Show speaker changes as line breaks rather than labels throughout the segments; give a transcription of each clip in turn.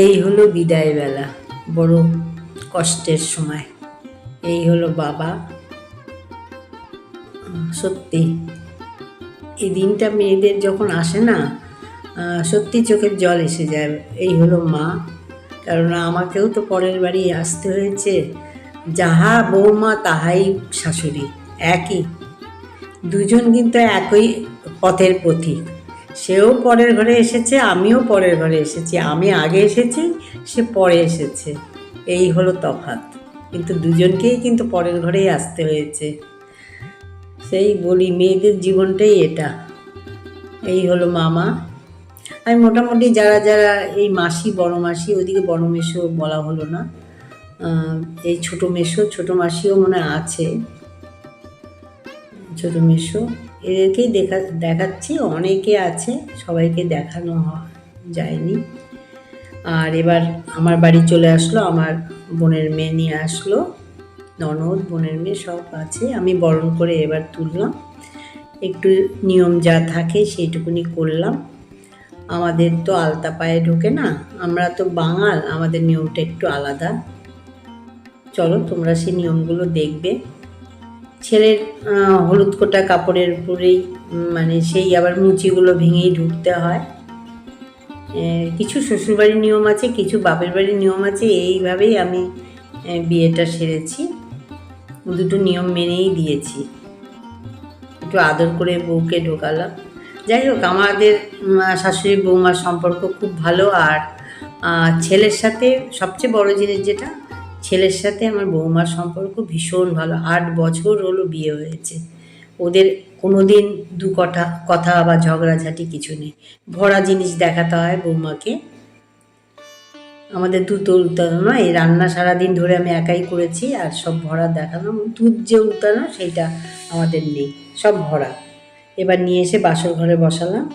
এই হলো বিদায়বেলা, বড় কষ্টের সময়। এই হলো বাবা। সত্যি, এই দিনটা মেয়েদের যখন আসে না সত্যি চোখের জল এসে যায়। এই হলো মা। কারণ আমাকেও তো পরের বাড়ি আসতে হয়েছে। যাহা বৌমা, তাহাই শাশুড়ি, একই। দুজন কিন্তু একই পথের পথিক। সেও পরের ঘরে এসেছে, আমিও পরের ঘরে এসেছি। আমি আগে এসেছি, সে পরে এসেছে। এই হলো তফাৎ। কিন্তু দুজনকেই কিন্তু পরের ঘরেই আসতে হয়েছে। সেই বলি, মেয়েদের জীবনটাই এটা। এই হলো মামা। আমি মোটামুটি যারা যারা এই মাসি, বড় মাসি ওইদিকে বড় মেশো বলা হলো না। এই ছোটো মেশো ছোটো মাসিও মনে আছে। ছোটো মেশো এদেরকেই দেখা, দেখাচ্ছি। অনেকে আছে, সবাইকে দেখানো যায়নি। আর এবার আমার বাড়ি চলে আসলো, আমার বোনের মেয়ে নিয়ে আসলো। ননদ, বোনের মেয়ে সব আছে। আমি বরণ করে এবার তুললাম। একটু নিয়ম যা থাকে সেইটুকুনি করলাম। আমাদের তো আলতা পায়ে ঢোকে না, আমরা তো বাঙাল, আমাদের নিয়মটা একটু আলাদা। চলো, তোমরা সেই নিয়মগুলো দেখবে। ছেলের হলুদ কোটা কাপড়ের উপরেই মানে সেই আবার মুচিগুলো ভেঙেই ঢুকতে হয়। কিছু শ্বশুরবাড়ির নিয়ম আছে, কিছু বাপের বাড়ির নিয়ম আছে, এইভাবেই আমি বিয়েটা সেরেছি। দুটো নিয়ম মেনেই দিয়েছি। একটু আদর করে বউকে ঢোকালাম। যাই হোক, আমাদের শাশুড়ি বৌমার সম্পর্ক খুব ভালো। আর ছেলের সাথে সবচেয়ে বড় জিনিস যেটা ছেলের সাথে আমার বৌমার সম্পর্ক ভীষণ ভালো। আট বছর হলো বিয়ে হয়েছে। ওদের কোনো দিন দু কথা কথা বা ঝগড়াঝাটি কিছু নেই। ভরা জিনিস দেখাতে হয় বৌমাকে। আমাদের দুধ উল্টানো নয় এই রান্না সারাদিন ধরে আমি একাই করেছি আর সব ভরা দেখানো। দুধ যে উল্টানো সেইটা আমাদের নেই। সব ভরা। এবার নিয়ে এসে বাসর ঘরে বসালাম।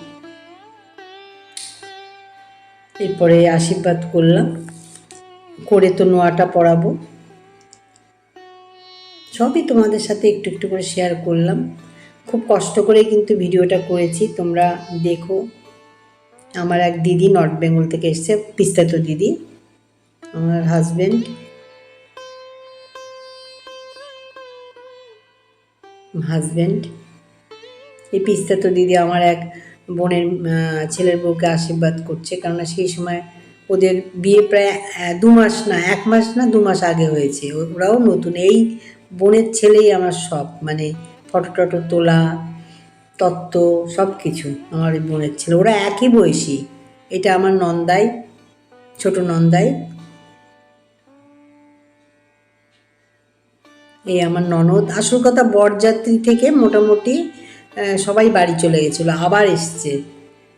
এরপরে আশীর্বাদ করলাম। করে তো নোয়াটা পড়াবো। সবই তোমাদের সাথে একটু একটু করে শেয়ার করলাম। খুব কষ্ট করে কিন্তু ভিডিওটা করেছি, তোমরা দেখো। আমার এক দিদি নর্থ বেঙ্গল থেকে এসছে পিস্তাতো দিদি, আমার হাজব্যান্ড হাজব্যান্ড এই পিস্তাতো দিদি আমার এক বোনের ছেলের বউকে আশীর্বাদ করছে, কেননা সেই সময় ওদের বিয়ে প্রায় দু মাস না, এক মাস না, দু মাস আগে হয়েছে। ওরাও নতুন। এই বোনের ছেলেই আমার সব মানে ফটো টটো তোলা, তত্ত্ব সব কিছু আমার ওই বোনের ছেলে। ওরা একই বয়সী। এটা আমার নন্দাই, ছোট নন্দাই। এই আমার ননদ। আসল কথা, বরযাত্রী থেকে মোটামুটি সবাই বাড়ি চলে গেছিল। আবার এসছে।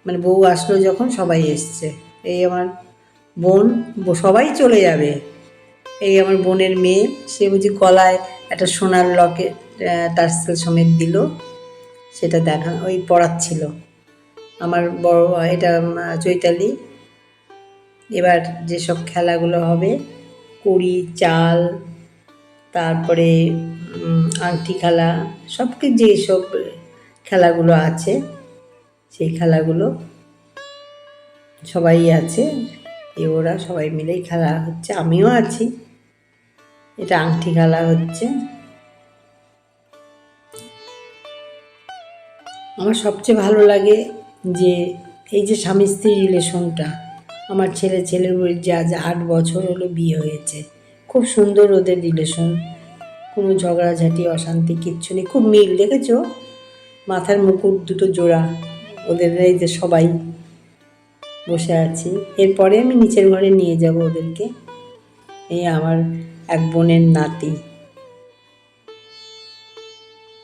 মানে বউ আসলো যখন, সবাই এসছে। এই আমার বোন সবাই চলে যাবে। এই আমার বোনের মেয়ে, সে বুঝি গলায় একটা সোনার লকে টার্সেল সমেত দিল। সেটা দেখা, ওই পড়াচ্ছিল। আমার বড় এটা চৈতালি। এবার যেসব খেলাগুলো হবে, কুড়ি, চাল, তারপরে আংটি খেলা সব যেসব খেলাগুলো আছে, সেই খেলাগুলো সবাই আছে। এ ওরা সবাই মিলেই খেলা হচ্ছে। আমিও আছি। এটা আংটি খেলা হচ্ছে। আমার সবচেয়ে ভালো লাগে যে এই যে স্বামী স্ত্রী রিলেশনটা, আমার ছেলে, ছেলের যে আজ আট বছর হলো বিয়ে হয়েছে। খুব সুন্দর ওদের রিলেশন। কোনো ঝগড়াঝাটি, অশান্তি, কিচ্ছু নেই। খুব মিল, দেখেছ? মাথার মুকুট দুটো জোড়া। ওদের এই যে সবাই বসে আছি। এরপরে আমি নিচের ঘরে নিয়ে যাব ওদেরকে। এই আমার এক বোনের নাতি।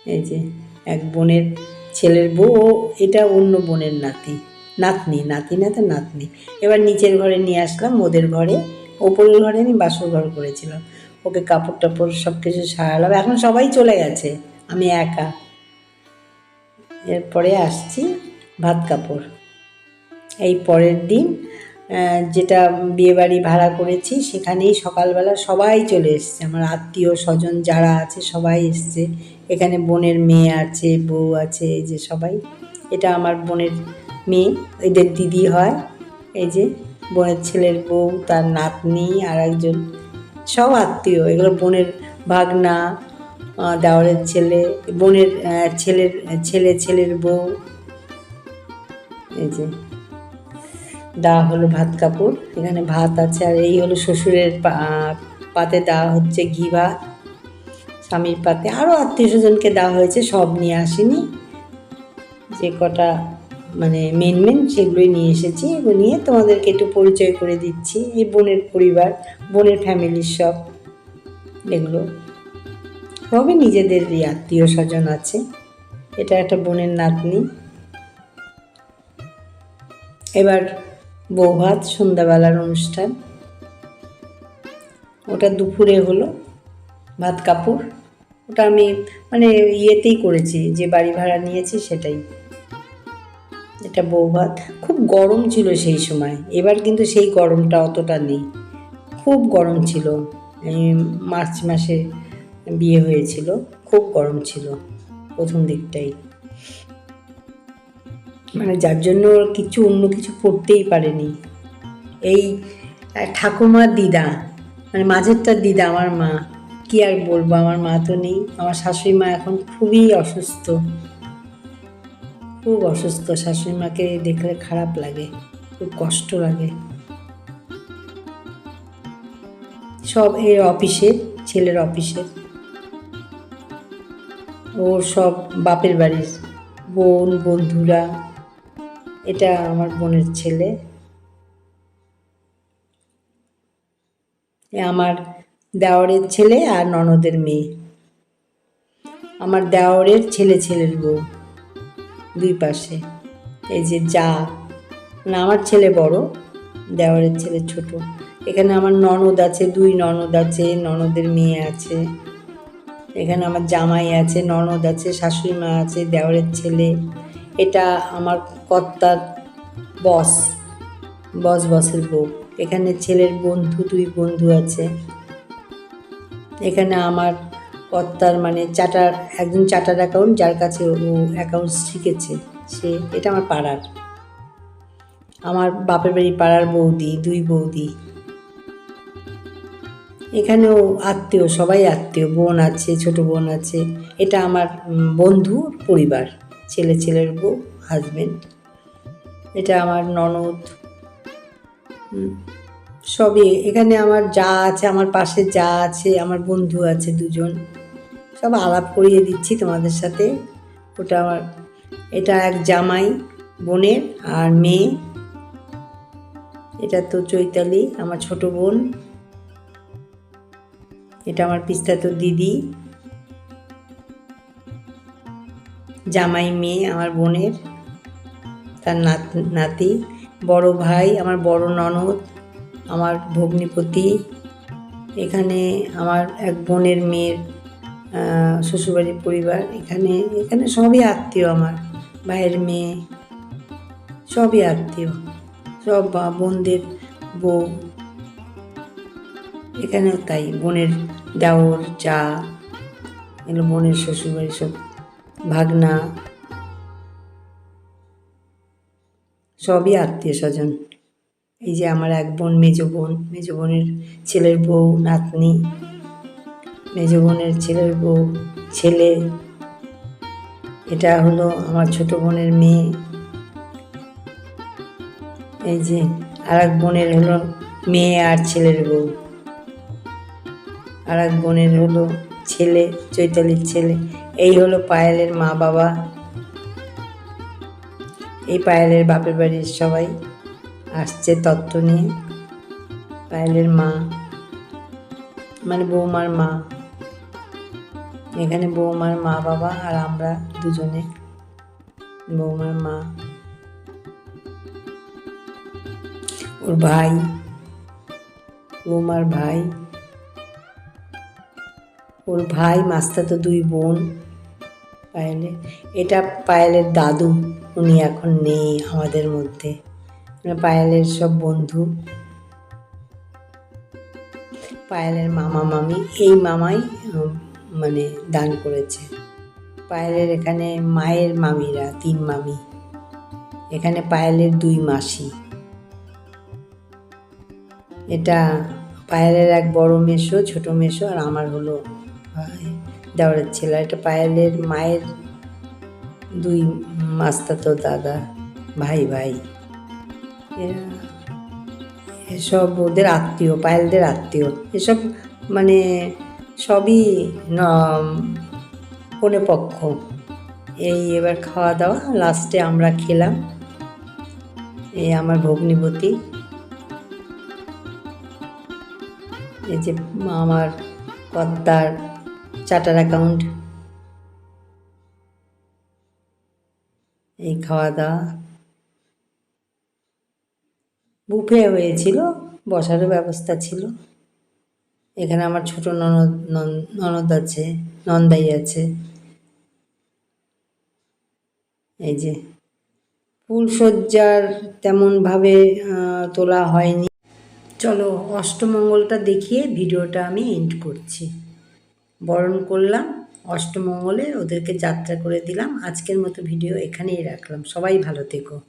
এই যে এক বোনের ছেলের বউ ও এটা অন্য বোনের নাতি। নাতনি, নাতি না তো নাতনি। এবার নিচের ঘরে নিয়ে আসলাম, ওদের ঘরে। ওপরের ঘরে আমি বাসর ঘর করেছিলাম। ওকে কাপড় টাপড় সব কিছু সারালাম। এখন সবাই চলে গেছে, আমি একা। এরপরে আসছি ভাত কাপড়। এই পরের দিন যেটা বিয়েবাড়ি ভাড়া করেছি সেখানেই সকালবেলা সবাই চলে এসছে। আমার আত্মীয় স্বজন যারা আছে সবাই এসছে। এখানে বোনের মেয়ে আছে বউ আছে এই যে সবাই। এটা আমার বোনের মেয়ে এদের দিদি হয়। এই যে বোনের ছেলের বউ তার নাতনি আর একজন সব আত্মীয়। এগুলো বোনের ভাগনা আহ, দেওরের ছেলে বোনের ছেলের ছেলে ছেলের বউ। এই যে দেওয়া হলো ভাত কাপড়। এখানে ভাত আছে আর এই হলো শ্বশুরের পাতে দেওয়া হচ্ছে ঘি ভাত, স্বামীর পাতে। আরও আত্মীয় স্বজনকে দেওয়া হয়েছে, সব নিয়ে আসিনি। যে কটা মানে মেন মেন সেগুলোই নিয়ে এসেছি। এগুলো নিয়ে তোমাদেরকে একটু পরিচয় করে দিচ্ছি। এই বোনের পরিবার, বোনের ফ্যামিলির সব, এগুলো। সবই নিজেদেরই আত্মীয় স্বজন আছে। এটা একটা বোনের নাতনি। এবার বৌভাত সন্ধ্যাবেলার অনুষ্ঠান। ওটা দুপুরে হলো ভাত কাপড়। ওটা আমি মানে ইয়েতেই করেছি, যে বাড়ি ভাড়া নিয়েছি সেটাই। এটা বৌভাত। খুব গরম ছিল সেই সময়। এবার কিন্তু সেই গরমটা অতটা নেই। খুব গরম ছিল। মার্চ মাসে বিয়ে হয়েছিল। খুব গরম ছিল প্রথম দিকটাই। মানে যার জন্য কিছু অন্য কিছু পড়তেই পারেনি। এই আহ, ঠাকুমা দিদা মানে মাঝেরটা দিদা আমার মা কি আর বলব আমার মা তো নেই আমার শাশুড়ি মা এখন খুবই অসুস্থ। খুব অসুস্থ শাশুড়ি মাকে দেখলে খারাপ লাগে খুব কষ্ট লাগে। সব এর অফিসের ছেলের অফিসের ওর সব বাপের বাড়ির বোন বন্ধুরা এটা আমার বোনের ছেলে। আমার দেওরের ছেলে আর ননদের মেয়ে। আমার দেওরের ছেলে ছেলের বউ দুই পাশে। এই যে যা। না আমার ছেলে বড়, দেওরের ছেলে ছোট। এখানে আমার ননদ আছে, দুই ননদ আছে, ননদের মেয়ে আছে। এখানে আমার জামাই আছে, ননদ আছে, শাশুড়ি মা আছে, দেওরের ছেলে। এটা আমার কর্তার বস বস বসের বউ। এখানে ছেলের বন্ধু দুই বন্ধু আছে। এখানে আমার কর্তার মানে চার্টার একজন চার্টার অ্যাকাউন্ট যার কাছে ও অ্যাকাউন্ট শিখেছে সে এটা আমার পাড়ার। আমার বাপের বাড়ি পাড়ার বৌদি দুই বৌদি। এখানেও আত্মীয় সবাই আত্মীয় বোন আছে ছোট বোন আছে। এটা আমার উম, বন্ধুর পরিবার। ছেলে ছেলের বউ হাজবেন্ড এটা আমার ননদ। সবই এখানে আমার যা আছে, আমার পাশে যা আছে, আমার বন্ধু আছে দুজন, সব আলাপ করিয়ে দিচ্ছি তোমাদের সাথে। ওটা আমার, এটা এক জামাই বোনের আর মেয়ে। এটা তো চৈতালি, আমার ছোট বোন। এটা আমার পিস্তা তো দিদি। জামাই মেয়ে আমার বোনের, তার নাত বড় ভাই, আমার বড় ননদ, আমার ভগ্নিপতি, এখানে আমার এক বোনের মেয়ের শ্বশুরবাড়ির পরিবার, এখানে এখানে সবই আত্মীয় আমার, ভাইয়ের মেয়ে, সবই আত্মীয়, সব বোনদের বউ। এখানেও তাই, বোনের দেওর চা এগুলো বোনের শ্বশুরবাড়ি সব ভাগনা। সবই আত্মীয় স্বজন। এই যে আমার এক বোন, মেজ বোন, মেজ বোনের ছেলের বউ, নাতনি, মেজ বোনের ছেলের বউ, ছেলে। এটা হলো আমার ছোট বোনের মেয়ে। এই যে আর এক বোনের হলো মেয়ে আর ছেলের বউ। আর এক বোনের হলো ছেলে, চৈতালির ছেলে। এই হলো পায়েলের মা বাবা। এই পায়েলের বাপের বাড়ির সবাই আসছে তত্ত্ব নিয়ে। পায়েলের মা মানে বৌমার মা। এখানে বৌমার মা বাবা আর আমরা দুজনে। বৌমার মা। ওর ভাই। বৌমার ভাই। ওর ভাই মাস্তাতো দুই বোন পায়েলের এটা পায়েলের দাদু, উনি এখন নেই আমাদের মধ্যে। পায়েলের সব বন্ধু। পায়েলের মামা, মামি, এই মামাই মানে দান করেছে। পায়েলের এখানে মায়ের মামিরা, তিন মামি। এখানে পায়েলের দুই মাসি। এটা পায়েলের এক বড় মেশো ছোট মেশো আর আমার হলো দেওয়ারের ছেলে এটা পায়েলের মায়ের দুই মাস্তাতো দাদা, ভাই ভাই। এসব ওদের আত্মীয়, পায়েলদের আত্মীয়। এসব মানে সবই কোনে পক্ষ। এই এবার খাওয়া দাওয়া, লাস্টে আমরা খেলাম। এই আমার ভগ্নিপতি। এই যে আমার কর্তার চার্টার অ্যাকাউন্ট। এই খাওয়া দাওয়া। বুফে হয়েছিল, বসারও ব্যবস্থা ছিল। এখানে আমার ছোট ননদ, নন- ননদ আছে, নন্দাই আছে। এই যে ফুলসজ্জার তেমনভাবে তোলা হয়নি। চলো অষ্টমঙ্গলটা দেখিয়ে ভিডিওটা আমি এন্ড করছি। বরণ করলাম, অষ্টমঙ্গলে ওদেরকে যাত্রা করে দিলাম। আজকের মতো ভিডিও এখানেই রাখলাম। সবাই ভালো থেকো।